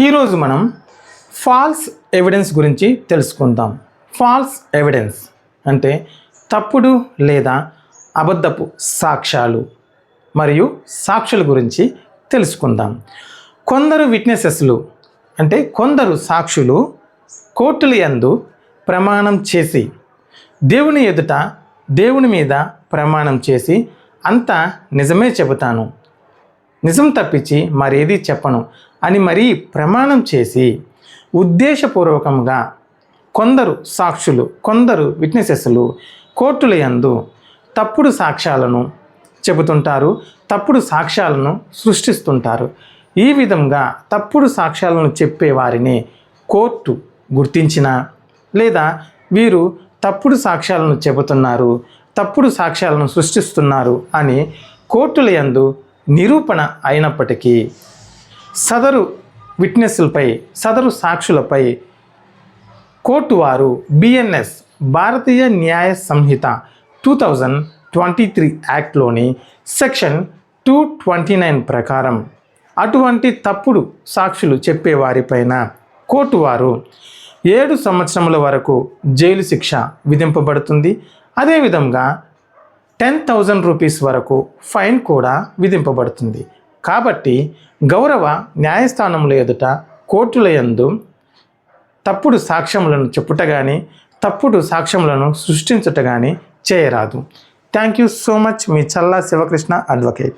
ఈరోజు మనం falls evidence గురించి తెలుసుకుందాం. ఫాల్స్ ఎవిడెన్స్ అంటే తప్పుడు లేదా అబద్ధపు సాక్ష్యాలు మరియు సాక్షుల గురించి తెలుసుకుందాం. కొందరు విట్నెసెస్లు అంటే కొందరు సాక్షులు కోర్టుల యందు ప్రమాణం చేసి దేవుని ఎదుట దేవుని మీద ప్రమాణం చేసి అంతా నిజమే చెబుతాను. నిజం తప్పించి మరేది చెప్పను. అని మరీ ప్రమాణం చేసి ఉద్దేశపూర్వకంగా కొందరు సాక్షులు కొందరు విట్నెసెస్లు కోర్టుల యందు తప్పుడు సాక్ష్యాలను చెబుతుంటారు తప్పుడు సాక్ష్యాలను సృష్టిస్తుంటారు. ఈ విధంగా తప్పుడు సాక్ష్యాలను చెప్పే వారిని కోర్టు గుర్తించిన లేదా వీరు తప్పుడు సాక్ష్యాలను చెబుతున్నారు తప్పుడు సాక్ష్యాలను సృష్టిస్తున్నారు అని కోర్టుల యందు నిరూపణ అయినప్పటికీ సదరు విట్నెస్లపై సదరు సాక్షులపై కోర్టు వారు BNS Bharatiya Nyaya Sanhita two thousand twenty three యాక్ట్లోని section two twenty nine ప్రకారం అటువంటి తప్పుడు సాక్షులు చెప్పేవారిపైన కోర్టు వారు ఏడు సంవత్సరముల వరకు జైలు శిక్ష విధింపబడుతుంది. అదేవిధంగా టెన్ థౌజండ్ రూపీస్ వరకు ఫైన్ కూడా విధింపబడుతుంది. కాబట్టి గౌరవ న్యాయస్థానముల ఎదుట కోర్టుల యందు తప్పుడు సాక్ష్యములను చెప్పుట కానీ తప్పుడు సాక్ష్యములను సృష్టించుట కానీ చేయరాదు. థ్యాంక్ యూ సో మచ్ మీ చల్లా శివకృష్ణ అడ్వకేట్